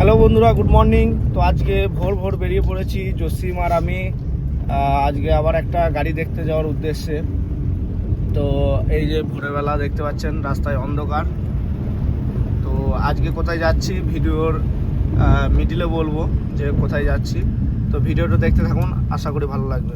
Hello বন্ধুরা, good morning. তো আজকে ভোর ভোর বেরিয়ে পড়েছি, জসিম আর আমি। আজকে আবার একটা গাড়ি দেখতে যাওয়ার উদ্দেশ্যে। তো এই যে ভোরবেলা দেখতে পাচ্ছেন, রাস্তায় অন্ধকার। তো আজকে কোথায় যাচ্ছি ভিডিওর মিডিলে বলব যে কোথায় যাচ্ছি। তো ভিডিওটা দেখতে থাকুন, আশা করি ভালো লাগবে।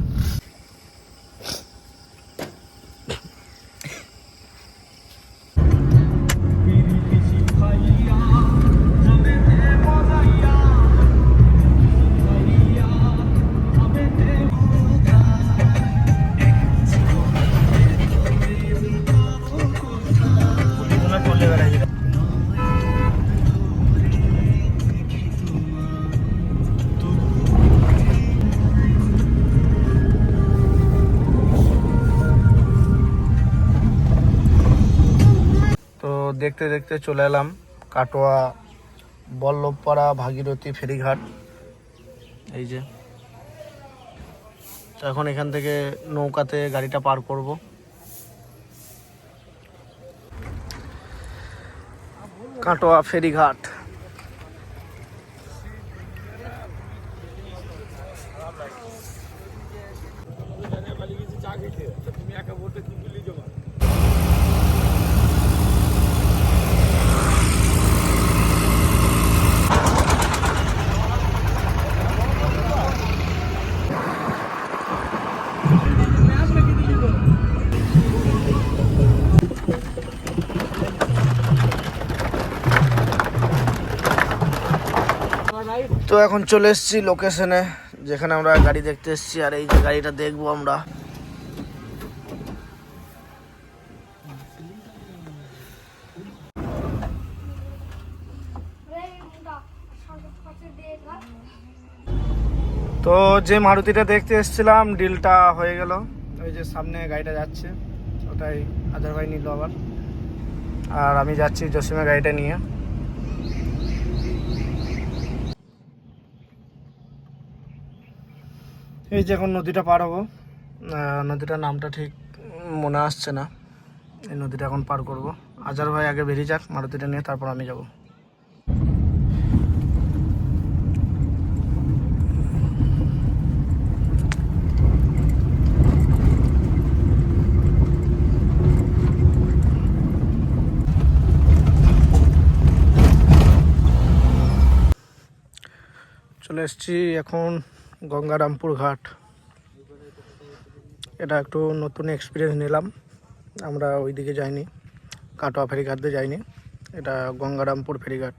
দেখতে দেখতে চলে এলাম কাটোয়া, বল্লভপাড়া, ভাগীরথী ফেরিঘাট। এই যে। এখন এখান থেকে নৌকাতে গাড়িটা পার করব। কাটোয়া ফেরিঘাট। তো এখন চলে এসেছি লোকেশনে যেখানে আমরা গাড়ি দেখতে এসেছি, আর এই যে গাড়িটা দেখব আমরা। তো যে মারুতিটা দেখতে এসেছিলাম ডিলটা হয়ে গেল। ওই যে সামনে গাড়িটা যাচ্ছে, ওটাই আজার ভাই নিল আবার। আর আমি যাচ্ছি জসিমের গাড়িটা নিয়ে। এই যে এখন নদীটা পার হব। নদীটার নামটা ঠিক মনে আসছে না। এই নদীটা এখন পার করব। আজার ভাই আগে বেরিয়ে যাক, মারুতিটা নিয়ে তারপর আমি যাব। চলে এসছি এখন গঙ্গারামপুর ঘাট। এটা একটু নতুন এক্সপিরিয়েন্স নিলাম। আমরা ওইদিকে যাইনি, কাটোয়া ফেরিঘাট দিয়ে যাইনি। এটা গঙ্গারামপুর ফেরিঘাট।